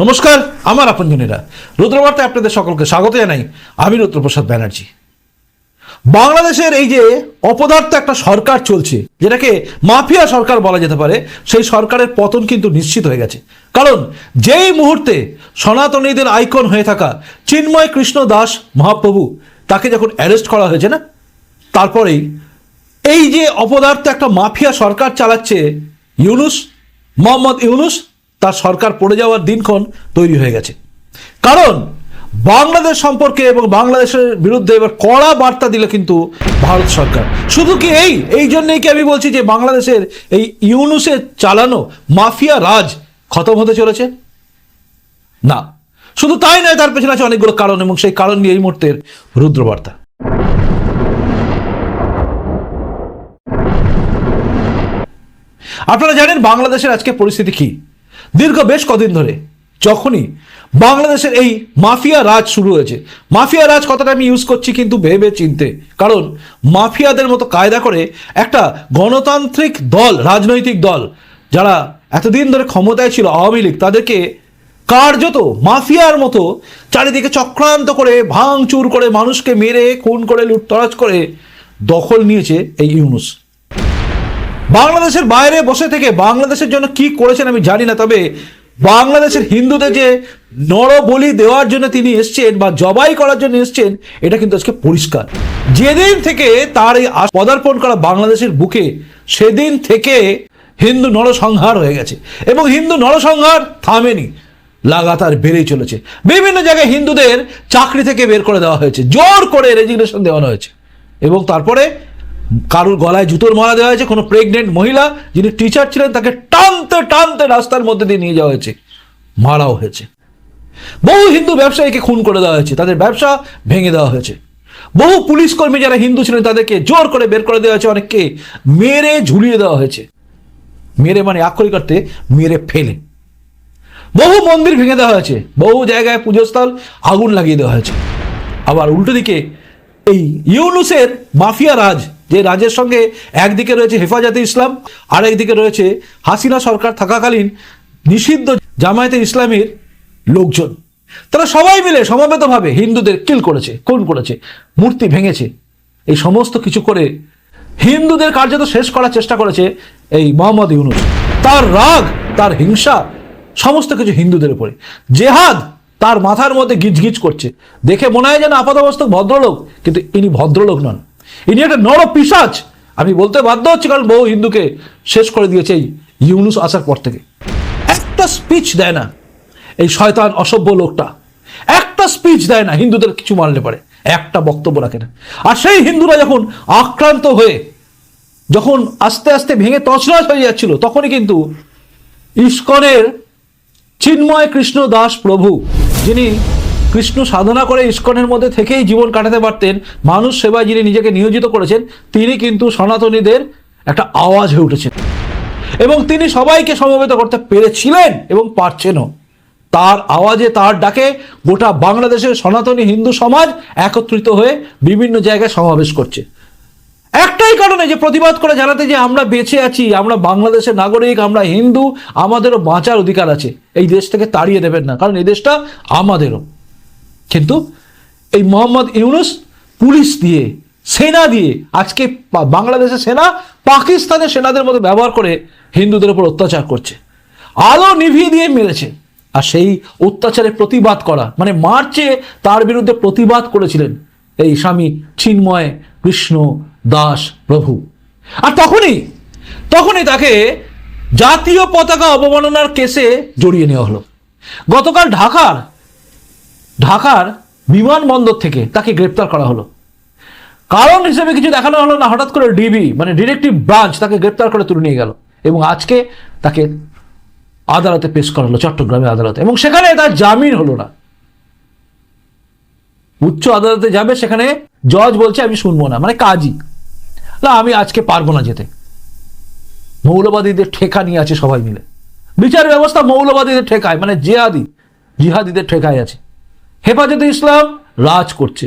নমস্কার, আমার আপনজনেরা। রুদ্রবার্তায় আপনাদের সকলকে স্বাগত জানাই আমি রুদ্রপ্রসাদ ব্যানার্জি। বাংলাদেশের এই যে অপদার্থ একটা সরকার চলছে, যেটাকে মাফিয়া সরকার বলা যেতে পারে, সেই সরকারের পতন কিন্তু নিশ্চিত হয়ে গেছে। কারণ যেই মুহূর্তে সনাতনীদের আইকন হয়ে থাকা চিন্ময় কৃষ্ণ দাস মহাপ্রভু, তাকে যখন অ্যারেস্ট করা হয়েছে না, তারপরেই এই যে অপদার্থ একটা মাফিয়া সরকার চালাচ্ছে ইউনুস, মোহাম্মদ ইউনুস তার সরকার পড়ে যাওয়ার দিনক্ষণ তৈরি হয়ে গেছে। কারণ বাংলাদেশ সম্পর্কে এবং বাংলাদেশের বিরুদ্ধে এবার কড়া বার্তা দিল কিন্তু ভারত সরকার। শুধু কি এই? এই জন্যই কি আমি বলছি যে বাংলাদেশের এই ইউনুসের চালানো মাফিয়া রাজ খতম হতে চলেছে? না। শুধু তাই নয়, তার পেছনে আছে অনেকগুলো কারণ এবং সেই কারণ নিয়ে এই মুহূর্তের রুদ্রবার্তা। আপনারা জানেন বাংলাদেশের আজকে পরিস্থিতি কি? দীর্ঘ বেশ কদিন ধরে, যখনই বাংলাদেশের এই মাফিয়া রাজ শুরু হয়েছে। মাফিয়া রাজ কথাটা আমি ইউজ করছি কিন্তু ভেবে চিনতে কারণ মাফিয়াদের মতো কায়দা করে একটা গণতান্ত্রিক দল, রাজনৈতিক দল, যারা এতদিন ধরে ক্ষমতায় ছিল আওয়ামী লীগ, তাদেরকে কার্যত মাফিয়ার মতো চারিদিকে চক্রান্ত করে, ভাঙচুর করে, মানুষকে মেরে, খুন করে, লুটতরাজ করে দখল নিয়েছে এই ইউনুস। বাংলাদেশের বাইরে বসে থেকে বাংলাদেশের জন্য কি করেছেন আমি জানি না, তবে বাংলাদেশের হিন্দুদের যে নরবলি দেওয়ার জন্য তিনি এসছেন বা জবাই করার জন্য এসছেন, এটা কিন্তু আজকে পরিষ্কার। যেদিন থেকে তার এই পদার্পণ করা বাংলাদেশের বুকে, সেদিন থেকে হিন্দু নরসংহার হয়ে গেছে এবং হিন্দু নরসংহার থামেনি, লাগাতার বেড়েই চলেছে। বিভিন্ন জায়গায় হিন্দুদের চাকরি থেকে বের করে দেওয়া হয়েছে, জোর করে রেজিগনেশন দেওয়ানো হয়েছে এবং তারপরে কারুর গলায় জুতোর মারা দেওয়া হয়েছে, কোনো প্রেগনেন্ট মহিলা যিনি টিচার ছিলেন, তাকে টানতে টানতে রাস্তার মধ্যে দিয়ে নিয়ে যাওয়া হয়েছে, মারাও হয়েছে। বহু হিন্দু ব্যবসায়ীকে খুন করে দেওয়া হয়েছে, তাদের ব্যবসা ভেঙে দেওয়া হয়েছে। বহু পুলিশ কর্মী যারা হিন্দু ছিলেন, তাদেরকে জোর করে বের করে দেওয়া হয়েছে, অনেককে মেরে ঝুলিয়ে দেওয়া হয়েছে। মেরে মানে আক্ষরিক অর্থে মেরে ফেলে। বহু মন্দির ভেঙে দেওয়া হয়েছে, বহু জায়গায় পুজোস্থল আগুন লাগিয়ে দেওয়া হয়েছে। আবার উল্টো দিকে এই ইউনুসের মাফিয়া রাজ যে রাজের সঙ্গে একদিকে রয়েছে হেফাজতে ইসলাম আর একদিকে রয়েছে হাসিনা সরকার থাকাকালীন নিষিদ্ধ জামায়াতে ইসলামের লোকজন। তারা সবাই মিলে সমবেতভাবে হিন্দুদের কিল করেছে কোন করেছে, মূর্তি ভেঙেছে। এই সমস্ত কিছু করে হিন্দুদের কার্যত শেষ করার চেষ্টা করেছে এই মোহাম্মদ ইউনুস। তার রাগ, তার হিংসা, সমস্ত কিছু হিন্দুদের উপরে। জেহাদ তার মাথার মধ্যে গিজগিজ করছে। দেখে মনে হয় যেন আপাতমস্তক ভদ্রলোক, কিন্তু ইনি ভদ্রলোক নন। ইনি একটা নর পিসাচ আমি বলতে বাধ্য হচ্ছি, কারণ বহু হিন্দুকে শেষ করে দিয়েছে এই ইউনুস আসার পর থেকে। একটা স্পিচ দেয় না এই শয়তান অসভ্য লোকটা। একটা স্পিচ দেয় না, হিন্দুদের কিছু মানলে পারে। একটা বক্তব্য রাখে না। আর সেই হিন্দুরা যখন আক্রান্ত হয়ে, যখন আস্তে আস্তে ভেঙে তছনছ হয়ে যাচ্ছিল, তখনই কিন্তু ইস্কনের চিন্ময় কৃষ্ণ দাস প্রভু, যিনি কৃষ্ণ সাধনা করে ইস্কনের মধ্যে থেকেই জীবন কাটাতে পারতেন। মানুষ সেবায় যিনি নিজেকে নিয়োজিত করেছেন, তিনি কিন্তু সনাতনীদের একটা আওয়াজ হয়ে উঠেছেন। এবং তিনি সবাইকে সমবেত করতে পেরেছিলেন এবং পারছেনও। তার আওয়াজে তার ডাকে গোটা বাংলাদেশের সনাতনী হিন্দু সমাজ একত্রিত হয়ে বিভিন্ন জায়গায় সমাবেশ করছে। একটাই কারণে যে প্রতিবাদ করে জানাতে যে আমরা বেঁচে আছি, আমরা বাংলাদেশের নাগরিক, আমরা হিন্দু, আমাদেরও বাঁচার অধিকার আছে। এই দেশ থেকে তাড়িয়ে দেবেন না, কারণ এই দেশটা আমাদেরও। কিন্তু এই মোহাম্মদ ইউনুস পুলিশ দিয়ে, সেনা দিয়ে, আজকে বাংলাদেশের সেনা পাকিস্তানের সেনাদের মতো ব্যবহার করে হিন্দুদের উপর অত্যাচার করছে। আলো নিভিয়ে দিয়ে মেরেছে। আর সেই অত্যাচারের প্রতিবাদ করা মানে মার্চে তার বিরুদ্ধে প্রতিবাদ করেছিলেন এই স্বামী চিন্ময় কৃষ্ণ দাস প্রভু। আর তখনই তখনই তাকে জাতীয় পতাকা অবমাননার কেসে জড়িয়ে নেওয়া হলো। গতকাল ঢাকার ঢাকার বিমানবন্দর থেকে তাকে গ্রেপ্তার করা হলো। কারণ হিসেবে কিছু দেখানো হলো না, হঠাৎ করে ডিবি মানে ডিরেক্টিভ ব্রাঞ্চ তাকে গ্রেপ্তার করে তুলে নিয়ে গেল এবং আজকে তাকে আদালতে পেশ করা হলো, চট্টগ্রামের আদালতে। এবং সেখানে তার জামিন হলো না। উচ্চ আদালতে যাবে, সেখানে জজ বলছে, আমি শুনব না। মানে কাজই। না, আমি আজকে পারব না যেতে। মৌলবাদীদের ঠেকা নিয়ে আছে সবাই মিলে। বিচার ব্যবস্থা মৌলবাদীদের ঠেকায় মানে জেহাদি, জিহাদিদের ঠেকায় আছে। হেফাজতে ইসলাম রাজ করছে।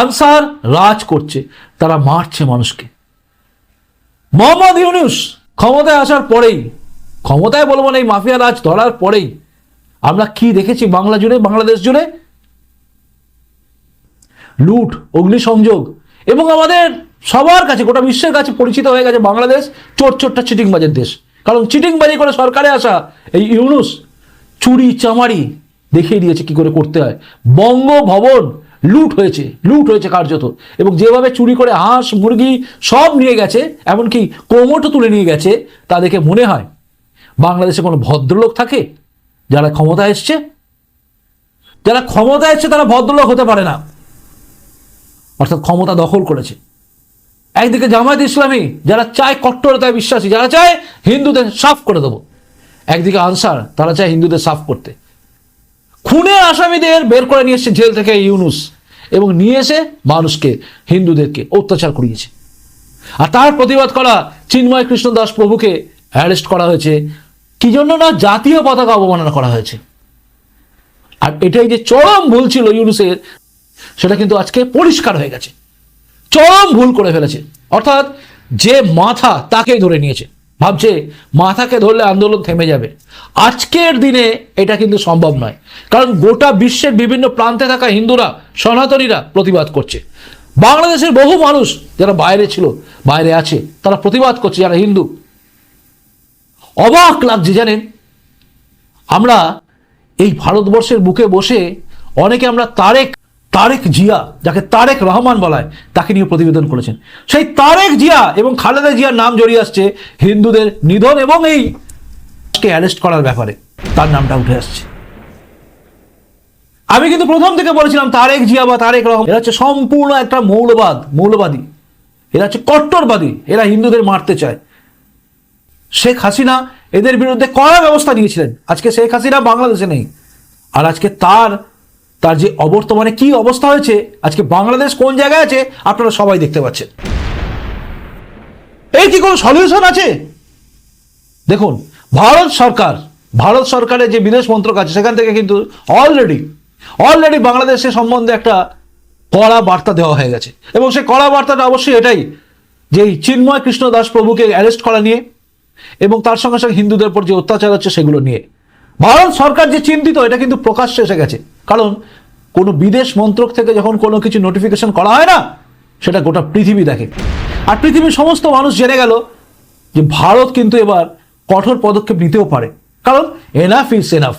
আনসার রাজ করছে। তারা মারছে মানুষকে। মোহাম্মদ ইউনুস ক্ষমতায় আসার পরেই, ক্ষমতায় বলব না এই মাফিয়া রাজ ধরার পরেই, আমরা কি দেখেছি বাংলা জুড়ে, বাংলাদেশ জুড়ে? লুট, অগ্নিসংযোগ এবং আমাদের সবার কাছে, গোটা বিশ্বের কাছে পরিচিত হয়ে গেছে বাংলাদেশ চোর চোরটা চিটিংবাজের দেশ। কারণ চিটিংবাজি করে সরকারে আসা এই ইউনুস চুরি, চামারি দেখিয়ে দিয়েছে কি করে করতে হয়। বঙ্গভবন লুট হয়েছে লুট হয়েছে কার্যত। এবং যেভাবে চুরি করে হাঁস, মুরগি সব নিয়ে গেছে, এমনকি কোমরও তুলে নিয়ে গেছে, তা দেখে মনে হয় বাংলাদেশে কোনো ভদ্রলোক থাকে যারা ক্ষমতা এসছে? যারা ক্ষমতা এসছে তারা ভদ্রলোক হতে পারে না। অর্থাৎ ক্ষমতা দখল করেছে। একদিকে জামায়াত ইসলামী, যারা চায় কট্টরতায় বিশ্বাসী, যারা চায় হিন্দুদের সাফ করে দেবো। একদিকে আনসার, তারা চায় হিন্দুদের সাফ করতে। খুনের আসামিদের বের করে নিয়ে জেল থেকে ইউনুস এবং নিয়ে এসে মানুষকে, হিন্দুদেরকে অত্যাচার করিয়েছে। আর তার প্রতিবাদ করা চিন্ময় কৃষ্ণ দাস প্রভুকে অ্যারেস্ট করা হয়েছে। কি জন্য না জাতীয় পতাকা অবমাননা করা হয়েছে? আর এটাই যে চরম ভুল ছিল ইউনুসের, সেটা কিন্তু আজকে পরিষ্কার হয়ে গেছে। চরম ভুল করে ফেলেছে। অর্থাৎ যে মাথা তাকেই ধরে নিয়েছে। ভাবছে, মাথাকে ধরলে আন্দোলন থেমে যাবে। আজকের দিনে এটা কিন্তু সম্ভব নয়। কারণ গোটা বিশ্বের বিভিন্ন প্রান্তে থাকা হিন্দুরা, সনাতনীরা প্রতিবাদ করছে। বাংলাদেশের বহু মানুষ যারা বাইরে ছিল, বাইরে আছে, তারা প্রতিবাদ করছে যারা হিন্দু। অবাক লাগছে, জানেন? আমরা এই ভারতবর্ষের বুকে বসে অনেকে আমরা তারেক তারেক জিয়া, যাকে তারেক রহমান বলা হয়, তাকে নিয়ে প্রতিবেদন করেছেন। সেই তারেক জিয়া এবং খালেদা জিয়ার নাম জড়িয়ে আসছে হিন্দুদের নিধন এবং এই অ্যারেস্ট করার ব্যাপারে। তার নামটা উঠে আসছে। আমি কিন্তু প্রথম থেকে বলেছিলাম, তারেক জিয়া বা তারেক রহমান, এরা হচ্ছে সম্পূর্ণ একটা মৌলবাদ, মৌলবাদী। এরা হচ্ছে কট্টরবাদী। এরা হিন্দুদের মারতে চায়। শেখ হাসিনা এদের বিরুদ্ধে কড়া ব্যবস্থা নিয়েছিলেন। আজকে শেখ হাসিনা বাংলাদেশে নেই। আর আজকে তার তার যে অবর্তমানে কি অবস্থা হয়েছে, আজকে বাংলাদেশ কোন জায়গায় আছে, আপনারা সবাই দেখতে পাচ্ছেন। এই কি কোনো সলিউশন আছে? দেখুন, ভারত সরকার, ভারত সরকারের যে বিদেশ মন্ত্রক আছে, সেখান থেকে কিন্তু অলরেডি অলরেডি বাংলাদেশের সম্বন্ধে একটা কড়া বার্তা দেওয়া হয়ে গেছে। এবং সেই কড়া বার্তাটা অবশ্যই এটাই, যে এই চিন্ময় কৃষ্ণ দাস প্রভুকে অ্যারেস্ট করা নিয়ে, এবং তার সঙ্গে সঙ্গে হিন্দুদের উপর যে অত্যাচার হচ্ছে, সেগুলো নিয়ে। ভারত সরকার যে চিন্তিত, এটা কিন্তু প্রকাশ্যে এসে গেছে। কারণ কোনো বিদেশ মন্ত্রক থেকে যখন কোনো কিছু নোটিফিকেশন করা হয় না, সেটা গোটা পৃথিবী দেখে। আর পৃথিবীর সমস্ত মানুষ জেনে গেল যে ভারত কিন্তু এবার কঠোর পদক্ষেপ নিতেও পারে। কারণ এনাফ ইজ এনাফ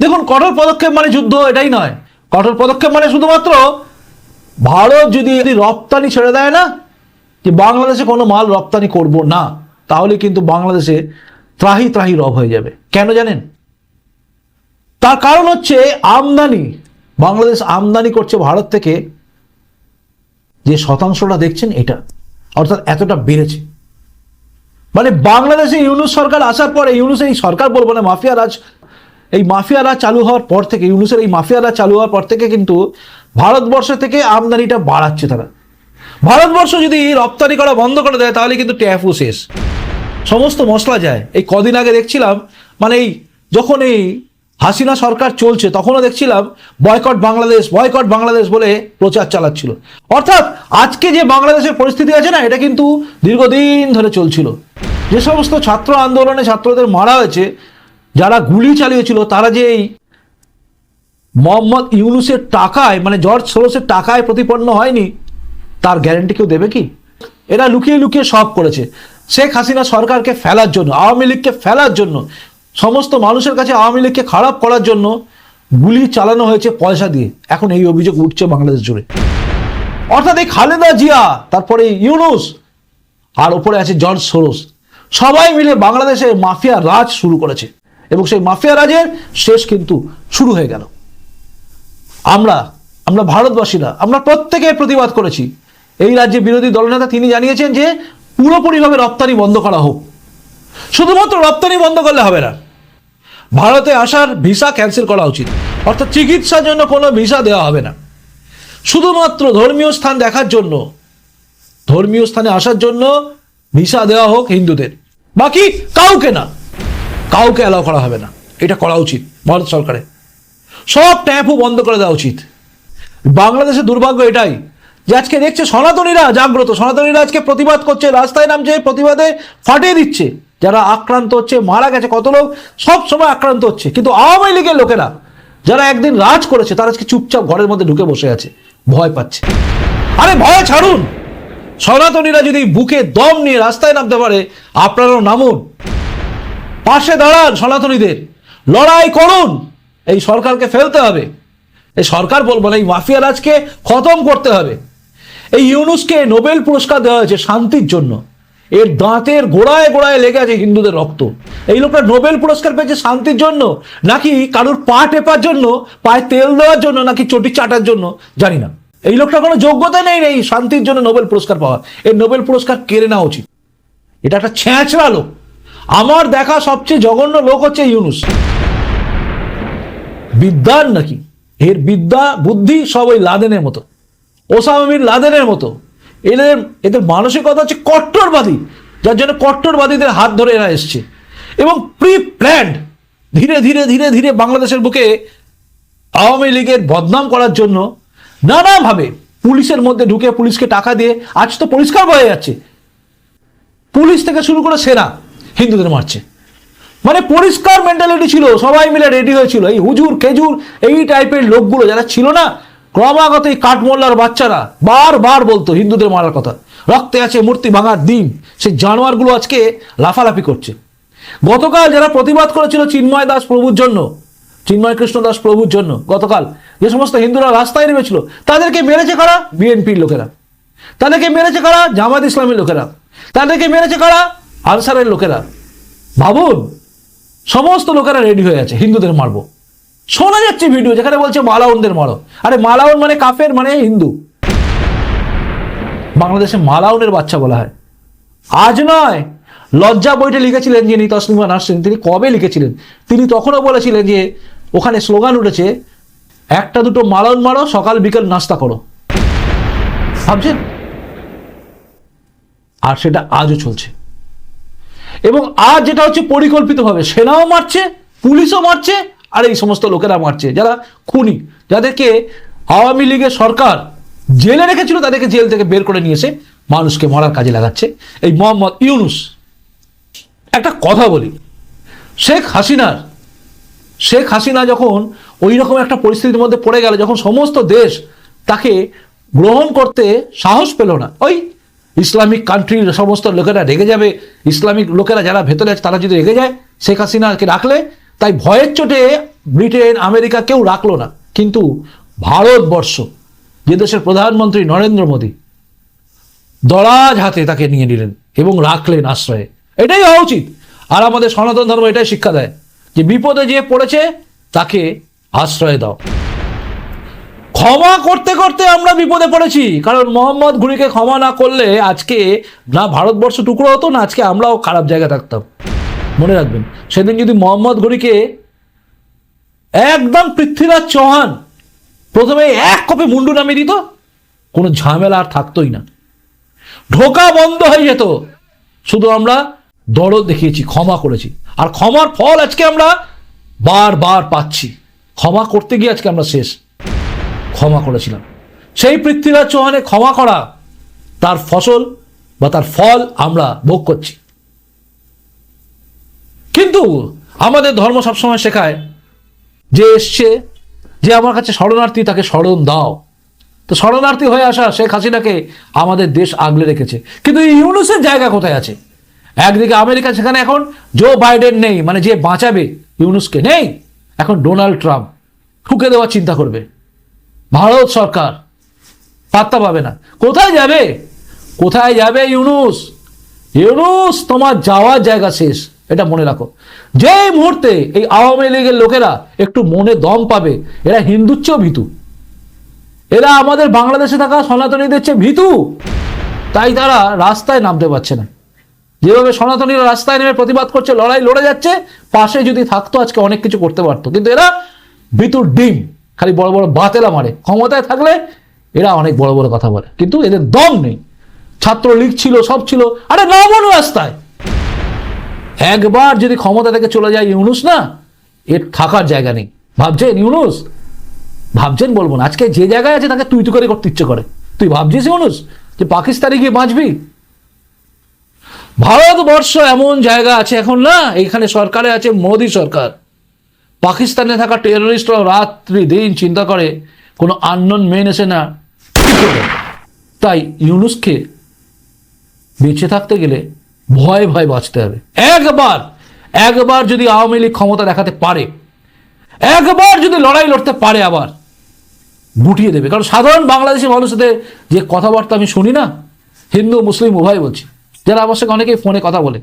দেখুন, কঠোর পদক্ষেপ মানে যুদ্ধ, এটাই নয়। কঠোর পদক্ষেপ মানে শুধুমাত্র ভারত যদি রপ্তানি ছেড়ে দেয় না, যে বাংলাদেশে কোনো মাল রপ্তানি করব না, তাহলে কিন্তু বাংলাদেশে ত্রাহি ত্রাহি রব হয়ে যাবে। কেন জানেন? তার কারণ হচ্ছে আমদানি। বাংলাদেশ আমদানি করছে ভারত থেকে যে শতাংশটা দেখছেন এটা, অর্থাৎ এতটা বেড়েছে। মানে বাংলাদেশে ইউনুস সরকার আসার পরে ইউনুসের এই সরকার বলব না, মাফিয়া রাজ, এই মাফিয়া রাজ চালু হওয়ার পর থেকে, ইউনুসের এই মাফিয়া রাজ চালু হওয়ার পর থেকে কিন্তু ভারতবর্ষ থেকে আমদানিটা বাড়াচ্ছে তারা। ভারতবর্ষ যদি রপ্তানি করা বন্ধ করে দেয়, তাহলে কিন্তু ট্যাফও শেষ। সমস্ত মশলা যায়। এই কদিন আগে দেখছিলাম মানে এই যখন এই হাসিনা সরকার চলছে, তখনও দেখছিলাম বয়কট বাংলাদেশ বয়কট বাংলাদেশ বলে প্রচার চালাচ্ছিল। অর্থাৎ আজকে যে বাংলাদেশের পরিস্থিতি আছে না, এটা কিন্তু দীর্ঘদিন ধরে চলছিল। যে সমস্ত ছাত্র আন্দোলনে ছাত্রদের মারা হয়েছে, যারা গুলি চালিয়েছিল, তারা যে এই মোহাম্মদ ইউনুসের টাকায় মানে জর্জ সোরসের টাকায় প্রতিপন্ন হয়নি, তার গ্যারেন্টি কেউ দেবে কি? এরা লুকিয়ে লুকিয়ে সব করেছে। শেখ হাসিনা সরকারকে ফেলার জন্য, আওয়ামী লীগকে ফেলার জন্য সমস্ত মানুষের কাছে আওয়ামী লীগকে খারাপ করার জন্য গুলি চালানো হয়েছে পয়সা দিয়ে। এখন এই অভিযোগ উঠছে বাংলাদেশ জুড়ে। অর্থাৎ এই খালেদা জিয়া, তারপরে ইউনুস, আর ওপরে আছে জর্জ সোরস। সবাই মিলে বাংলাদেশে মাফিয়া রাজ শুরু করেছে। এবং সেই মাফিয়া রাজের শেষ কিন্তু শুরু হয়ে গেল। আমরা আমরা ভারতবাসীরা, আমরা প্রত্যেকে প্রতিবাদ করেছি। এই রাজ্যে বিরোধী দলনেতা তিনি জানিয়েছেন যে পুরোপুরিভাবে রপ্তানি বন্ধ করা হোক। শুধুমাত্র রপ্তানি বন্ধ করলে হবে না। ভারতে আসার ভিসা ক্যান্সেল করা উচিত। অর্থাৎ চিকিৎসার জন্য কোনো ভিসা দেওয়া হবে না। শুধুমাত্র ধর্মীয় স্থান দেখার জন্য, ধর্মীয় স্থানে আসার জন্য ভিসা দেওয়া হোক হিন্দুদের। বাকি কাউকে না। কাউকে অ্যালাউ করা হবে না। এটা করা উচিত ভারত সরকারের সব ট্যাপও বন্ধ করে দেওয়া উচিত। বাংলাদেশের দুর্ভাগ্য এটাই যে আজকে দেখছে সনাতনীরা জাগ্রত। সনাতনীরা আজকে প্রতিবাদ করছে, রাস্তায় নামছে, প্রতিবাদে ফাটিয়ে দিচ্ছে। যারা আক্রান্ত হচ্ছে, মারা গেছে, কত লোক? সব সময় আক্রান্ত হচ্ছে। কিন্তু আওয়ামী লীগের লোকেরা, যারা একদিন রাজ করেছে, তারা আজকে চুপচাপ ঘরের মধ্যে ঢুকে বসে আছে। ভয় পাচ্ছে। আরে ভয় ছাড়ুন! সনাতনীরা যদি বুকে দম নিয়ে রাস্তায় নামতে পারে, আপনারাও নামুন। পাশে দাঁড়ান সনাতনীদের। লড়াই করুন! এই সরকারকে ফেলতে হবে। এই সরকার বলব না এই মাফিয়া রাজকে খতম করতে হবে। এই ইউনুসকে নোবেল পুরস্কার দেওয়া হয়েছে শান্তির জন্য। এর দাঁতের গোড়ায় গোড়ায় লেগে আছে হিন্দুদের রক্ত। এই লোকটা নোবেল পুরস্কার পেয়েছে শান্তির জন্য, নাকি কারুর পা টেপার জন্য, পায়ে তেল দেওয়ার জন্য, নাকি চটি চাটার জন্য, জানি না। এই লোকটা কোনো যোগ্যতা নেই নেই শান্তির জন্য নোবেল পুরস্কার পাওয়া এর নোবেল পুরস্কার কেড়ে নেওয়া উচিত? এটা একটা ছ্যাঁচড়া লোক। আমার দেখা সবচেয়ে জঘন্য লোক হচ্ছে ইউনুস। বিদ্যার নাকি? এর বিদ্যা, বুদ্ধি সব ওই লাদেনের মতো। ওসামির লাদেনের মতো। এদের এদের মানসিকতা হচ্ছে কট্টরবাদী, যার জন্য কট্টরবাদীদের হাত ধরে এরা এসছে। এবং প্রি প্ল্যান্ড ধীরে ধীরে ধীরে ধীরে বাংলাদেশের বুকে আওয়ামী লীগের বদনাম করার জন্য নানাভাবে পুলিশের মধ্যে ঢুকে পুলিশকে টাকা দিয়ে, আজ তো পরিষ্কার হয়ে যাচ্ছে, পুলিশ থেকে শুরু করে সেনা হিন্দুদের মারছে। মানে পরিষ্কার মেন্টালিটি ছিল, সবাই মিলে রেডি হয়েছিল। এই হুজুর, খেজুর, এই টাইপের লোকগুলো যারা ছিল না ক্রমাগত এই কাঠমোল্লার বাচ্চারা বারবার বলতো হিন্দুদের মারার কথা। রক্তে আছে মূর্তি ভাঙার দিন। সেই জানোয়ারগুলো আজকে লাফালাফি করছে। গতকাল যারা প্রতিবাদ করেছিল চিন্ময় দাস প্রভুর জন্য, চিন্ময় কৃষ্ণ দাস প্রভুর জন্য, গতকাল যে সমস্ত হিন্দুরা রাস্তায় নেমেছিল, তাদেরকে মেরেছে কারা? বিএনপির লোকেরা। তাদেরকে মেরেছে কারা? জামাত ইসলামের লোকেরা। তাদেরকে মেরেছে কারা? আনসারের লোকেরা। ভাবুন, সমস্ত লোকেরা রেডি হয়ে আছে, হিন্দুদের মারবো। শোনা যাচ্ছে ভিডিও যেখানে বলছে মালাউনদের মারো। আরে মালাউন মানে কাফের মানে হিন্দু। বাংলাদেশে মালাউনের বাচ্চা বলা হয়। আজ নয়, লজ্জা বইটা লিখেছিলেন যিনি, তসলিমা নার্সিন তিনি কবে লিখেছিলেন? তিনি তখনও বলেছিলেন যে, ওখানে স্লোগান উঠেছে, একটা দুটো মালাউন মারো, সকাল বিকেল নাস্তা করো। ভাবছেন? আর সেটা আজও চলছে। এবং আজ যেটা হচ্ছে পরিকল্পিতভাবে, সেনাও মারছে, পুলিশও মারছে আর এই সমস্ত লোকেরা মারছে। যারা খুনি, যাদেরকে আওয়ামী লীগের সরকার জেলে রেখেছিল, তাদেরকে জেল থেকে বের করে নিয়ে এসে মানুষকে মারার কাজে লাগাচ্ছে। এই মোহাম্মদ ইউনুস, একটা কথা বলি। শেখ হাসিনার, শেখ হাসিনা যখন ওই রকম একটা পরিস্থিতির মধ্যে পড়ে গেল, যখন সমস্ত দেশ তাকে গ্রহণ করতে সাহস পেল না, ওই ইসলামিক কান্ট্রির সমস্ত লোকেরা রেগে যাবে। ইসলামিক লোকেরা যারা ভেতরে আছে, তারা যদি রেগে যায়, শেখ হাসিনাকে রাখলে তাই ভয়ের চোটে ব্রিটেন আমেরিকা কেউ রাখল না। কিন্তু ভারতবর্ষ, যে দেশের প্রধানমন্ত্রী নরেন্দ্র মোদী, দরাজ হাতে তাকে নিয়ে নিলেন এবং রাখলেন আশ্রয়ে। এটাই হওয়া উচিত। আর আমাদের সনাতন ধর্ম এটাই শিক্ষা দেয় যে বিপদে যে পড়েছে, তাকে আশ্রয় দাও। ক্ষমা করতে করতে আমরা বিপদে পড়েছি। কারণ মোহাম্মদ ঘুরিকে ক্ষমা না করলে আজকে না ভারতবর্ষ টুকরো হতো, না আজকে আমরাও খারাপ জায়গায় থাকতাম। মনে রাখবেন, সেদিন যদি মোহাম্মদ ঘুরিকে একদম পৃথ্বীরাজ চৌহান প্রথমে এক কপি মুন্ডু নামিয়ে দিত, কোনো ঝামেলা আর থাকতোই না। ঢোকা বন্ধ হয়ে যেত। শুধু আমরা দরদ দেখিয়েছি, ক্ষমা করেছি। আর ক্ষমার ফল আজকে আমরা বারবার পাচ্ছি। ক্ষমা করতে গিয়ে আজকে আমরা শেষ। ক্ষমা করেছিলাম। সেই পৃথ্বীরাজ চৌহানে ক্ষমা করা তার ফসল বা তার ফল আমরা ভোগ করছি। কিন্তু আমাদের ধর্ম সবসময় শেখায় যে এসছে, যে আমার কাছে শরণার্থী, তাকে শরণ দাও। তো শরণার্থী হয়ে আসা শেখ হাসিনাকে আমাদের দেশ আগলে রেখেছে। কিন্তু ইউনুসের জায়গা কোথায় আছে? একদিকে আমেরিকা, সেখানে এখন জো বাইডেন নেই মানে যে বাঁচাবে ইউনুসকে নেই, এখন ডোনাল্ড ট্রাম্প। ঠুকে দেওয়ার চিন্তা করবে। ভারত সরকার পাত্তা পাবে না। কোথায় যাবে? কোথায় যাবে ইউনুস? ইউনুস, তোমার যাওয়ার জায়গা শেষ। এটা মনে রাখো। যে মুহূর্তে এই আওয়ামী লীগের লোকেরা একটু মনে দম পাবে, এরা হিন্দুর চেয়েও ভীতু। এরা আমাদের বাংলাদেশে থাকা সনাতনীদের চেয়ে ভীতু। তাই তারা রাস্তায় নামতে পারছে না। যেভাবে সনাতনীরা রাস্তায় নেমে প্রতিবাদ করছে, লড়াই লড়ে যাচ্ছে, পাশে যদি থাকতো আজকে অনেক কিছু করতে পারতো। কিন্তু এরা ভিতুর ডিম, খালি বড় বড় বাতেলা মারে। ক্ষমতায় থাকলে এরা অনেক বড় বড় কথা বলে। কিন্তু এদের দম নেই। ছাত্রলীগ ছিল, সব ছিল। আরে নামনো রাস্তায়। একবার যদি ক্ষমতা থেকে চলে যায় ইউনুস না, এর থাকার জায়গা নেই। ভাবছেন ইউনুস? ভাবছেন বলব না। আজকে যে জায়গায় আছে তাকে তুই তু করে করতে ইচ্ছে করে। তুই ভাবছিস ইউনুস যে পাকিস্তানে গিয়ে বাঁচবি? ভারতবর্ষ এমন জায়গা আছে এখন না এখানে সরকারে আছে মোদী সরকার। পাকিস্তানে থাকা টেররিস্টরা রাত্রি দিন চিন্তা করে, কোনো আননোন মেন এসে না। তাই ইউনুসকে বেঁচে থাকতে গেলে ভয় ভয় বাঁচতে হবে। একবার একবার যদি আওয়ামী লীগ ক্ষমতা দেখাতে পারে, একবার যদি লড়াই লড়তে পারে আবার, গুটিয়ে দেবে। কারণ সাধারণ বাংলাদেশি মানুষদের যে কথাবার্তা আমি শুনি না, হিন্দু, মুসলিম, উভয় বলছি। যারা আমার সঙ্গে অনেকেই ফোনে কথা বলে।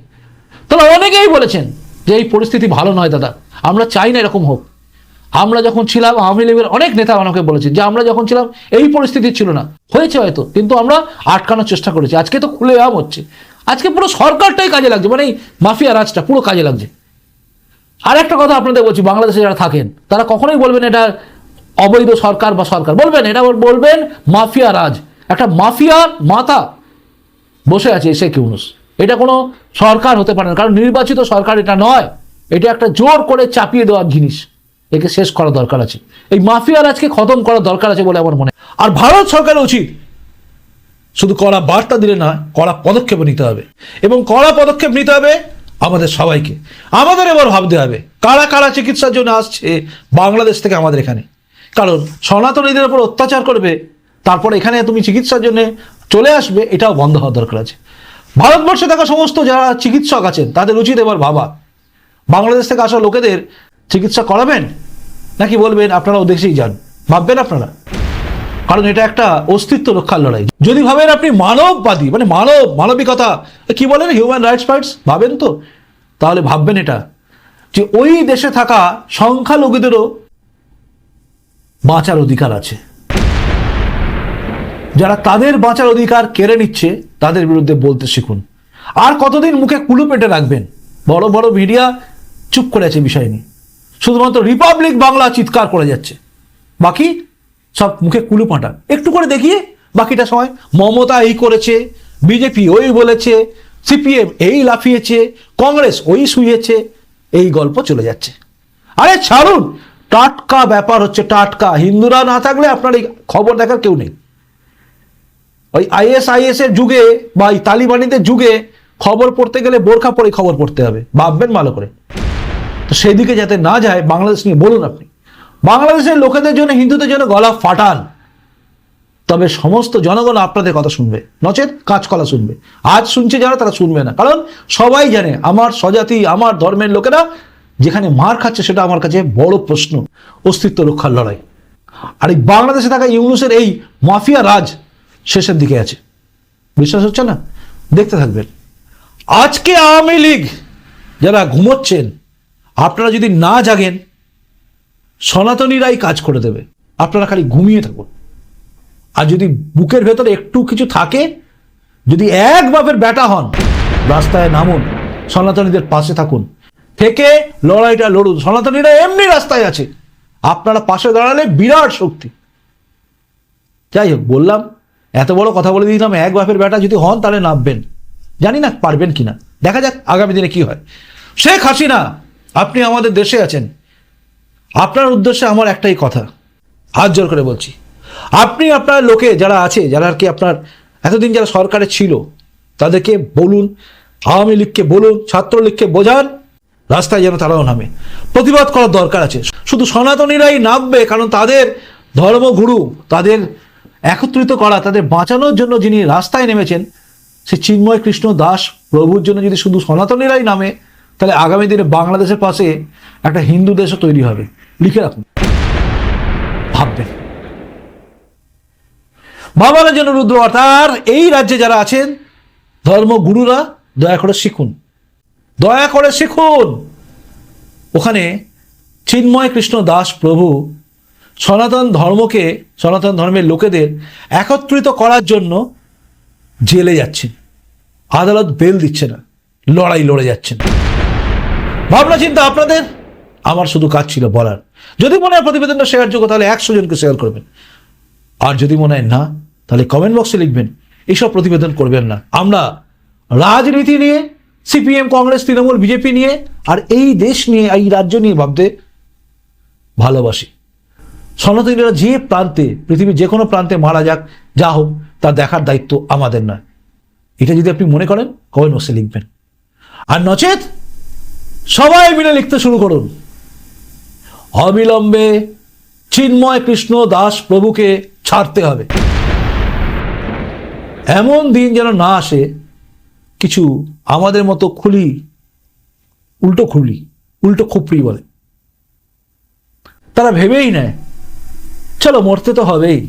তারা অনেকেই বলেছেন যে এই পরিস্থিতি ভালো নয় দাদা, আমরা চাই না এরকম হোক। আমরা যখন ছিলাম, আওয়ামী লীগের অনেক নেতা আমাকে বলেছেন যে আমরা যখন ছিলাম, এই পরিস্থিতি ছিল না। হয়েছে হয়তো, কিন্তু আমরা আটকানোর চেষ্টা করেছি। আজকে তো খুলে আম হচ্ছে। আজকে পুরো সরকারটাই কাজে লাগছে মানে এই মাফিয়া রাজটা পুরো কাজে লাগছে। আর একটা কথা আপনাদের বলছি, বাংলাদেশে যারা থাকেন, তারা কখনোই বলবেন এটা অবৈধ সরকার বা সরকার, বলবেন, এটা বলবেন মাফিয়া রাজ। একটা মাফিয়ার মাথা বসে আছে শেখ ইউনুস। এটা কোনো সরকার হতে পারে না, কারণ নির্বাচিত সরকার এটা নয়। এটা একটা জোর করে চাপিয়ে দেওয়ার জিনিস। একে শেষ করা দরকার আছে। এই মাফিয়া রাজকে খতম করা দরকার আছে বলে আমার মনে। আর ভারত সরকারের উচিত শুধু কড়া বার্তা দিলে না, কড়া পদক্ষেপ নিতে হবে। এবং কড়া পদক্ষেপ নিতে হবে আমাদের সবাইকে। আমাদের এবার ভাবতে হবে, কারা কারা চিকিৎসার জন্য আসছে বাংলাদেশ থেকে আমাদের এখানে? কারণ সনাতনীদের উপর অত্যাচার করবে, তারপর এখানে তুমি চিকিৎসার জন্য চলে আসবে, এটাও বন্ধ হওয়া দরকার আছে। ভারতবর্ষে থাকা সমস্ত যারা চিকিৎসক আছেন, তাদের উচিত এবার ভাবা, বাংলাদেশ থেকে আসা লোকেদের চিকিৎসা করাবেন? নাকি বলবেন আপনারা দেশেই যান? ভাববেন আপনারা? কারণ এটা একটা অস্তিত্ব রক্ষার লড়াই। যদি ভাবেন আপনি মানববাদী মানে মানব, মানবিকতা, কি বলেন হিউম্যান রাইটস ফাইটস ভাবেন তো? তাহলে ভাববেন এটা, যে ওই দেশে থাকা সংখ্যালঘুদেরও বাঁচার অধিকার আছে। যারা তাদের বাঁচার অধিকার কেড়ে নিচ্ছে, তাদের বিরুদ্ধে বলতে শিখুন। আর কতদিন মুখে কুলু পেটে রাখবেন? বড় বড় মিডিয়া চুপ করে আছে বিষয় নিয়ে। শুধুমাত্র রিপাবলিক বাংলা চিৎকার করে যাচ্ছে। বাকি সব মুখে কুলু পাঁটা। একটু করে দেখিয়ে বাকিটা সময় মমতা এই করেছে, বিজেপি ওই বলেছে, সিপিএম এই লাফিয়েছে, কংগ্রেস ওই শুয়েছে, এই গল্প চলে যাচ্ছে। আরে ছাড়ুন! টাটকা ব্যাপার হচ্ছে টাটকা। হিন্দুরা না থাকলে আপনার এই খবর দেখার কেউ নেই। ওই আইএস এর যুগে বা এই তালিবানিদের যুগে খবর পড়তে গেলে বোরখা পরে খবর পড়তে হবে। ভাববেন ভালো করে। তো সেদিকে যাতে না যায়, বাংলাদেশ নিয়ে বলুন আপনি। বাংলাদেশের লোকেদের জন্য, হিন্দুদের জন্য গলা ফাটান। তবে সমস্ত জনগণ আপনাদের কথা শুনবে। নচেত কাঁচকলা শুনবে। আজ শুনছে যারা, তারা শুনবে না। কারণ সবাই জানে, আমার স্বজাতি, আমার ধর্মের লোকেরা যেখানে মার খাচ্ছে, সেটা আমার কাছে বড় প্রশ্ন, অস্তিত্ব রক্ষার লড়াই। আর এই বাংলাদেশে থাকা ইউনুসের এই মাফিয়া রাজ শেষের দিকে আছে। বিশ্বাস হচ্ছে না? দেখতে থাকবেন। আজকে আওয়ামী লীগ যারা ঘুমোচ্ছেন, আপনারা যদি না জাগেন সনাতনীরাই কাজ করে দেবে। আপনারা খালি ঘুমিয়ে থাকুন। আর যদি বুকের ভেতরে একটু কিছু থাকে, যদি এক বাপের ব্যাটা হন, রাস্তায় নামুন, সনাতনীদের পাশে থাকুন। থেকে লড়াইটা লড়ুন। সনাতনীরা এমনি রাস্তায় আছে। আপনারা পাশে দাঁড়ালে বিরাট শক্তি। যাই হোক, বললাম, এত বড় কথা বলে দিলাম, এক বাপের ব্যাটা যদি হন, তাহলে নামবেন। জানি না পারবেন কিনা। দেখা যাক আগামী দিনে কি হয়। শেখ হাসিনা, আপনি আমাদের দেশে আছেন। আপনার উদ্দেশ্যে আমার একটাই কথা। হাত জোর করে বলছি। আপনি আপনার লোকে যারা আছে, যারা আর কি আপনার এতদিন যারা সরকারে ছিল, তাদেরকে বলুন, আওয়ামী লীগকে বলুন, ছাত্রলীগকে বোঝান, রাস্তায় যেন তারাও নামে। প্রতিবাদ করার দরকার আছে। শুধু সনাতনীরাই নামবে, কারণ তাদের ধর্মগুরু, তাদের একত্রিত করা, তাদের বাঁচানোর জন্য যিনি রাস্তায় নেমেছেন, সে চিন্ময় কৃষ্ণ দাস প্রভুর জন্য যদি শুধু সনাতনীরাই নামে, তাহলে আগামী দিনে বাংলাদেশের পাশে একটা হিন্দু দেশও তৈরি হবে। লিখে রাখুন। ভাববেন। বাবার জন্য রুদ্র আর এই রাজ্যে যারা আছেন, ধর্মগুরুরা দয়া করে শিখুন। দয়া করে শিখুন। ওখানে চিন্ময় কৃষ্ণ দাস প্রভু সনাতন ধর্মকে, সনাতন ধর্মের লোকেদের একত্রিত করার জন্য জেলে যাচ্ছেন। আদালত বেল দিচ্ছে না, লড়াই লড়ে যাচ্ছেন। ভাবনা চিন্তা আপনাদের? আমার শুধু কাজ ছিল বলার। যদি মনে হয় প্রতিবেদনটা শেয়ার যোগ্য তাহলে একশো জনকে শেয়ার করবেন। আর যদি মনে হয় না, তাহলে কমেন্ট বক্সে লিখবেন, এইসব প্রতিবেদন করবেন না। আমরা রাজনীতি নিয়ে, সিপিএম, কংগ্রেস, তৃণমূল, বিজেপি নিয়ে, আর এই দেশ নিয়ে, এই রাজ্য নিয়ে ভাবতে ভালোবাসি। সনাতনীরা যে প্রান্তে, পৃথিবীর যে কোনো প্রান্তে মারা যাক, যা হোক তা দেখার দায়িত্ব আমাদের নয়। এটা যদি আপনি মনে করেন কমেন্ট বক্সে লিখবেন। আর নচেত সবাই মিলে লিখতে শুরু করুন। অবিলম্বে চিন্ময় কৃষ্ণ দাস প্রভুকে ছাড়তে হবে। এমন দিন যেন না আসে, কিছু আমাদের মতো খুলি, উল্টো খুলি, উল্টো খুপড়ি বলে। তারা ভেবেই নেয়, চলো মরতে তো হবেই।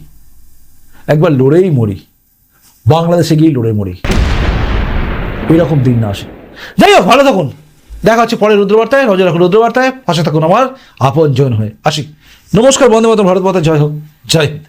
একবার লড়েই মরি, বাংলাদেশে গিয়ে লড়ে মরি। এরকম দিন না আসে। যাই হোক, ভালো থাকুন। দেখা হচ্ছে পরে রুদ্রবার্তায় নজর রাখুন রুদ্রবার্তায়, পাশে থাকুন আমার আপন জন হয়ে। আসি। নমস্কার বন্ধু মাতরম, ভারত মাতা, জয় হোক, জয় হিন্দ।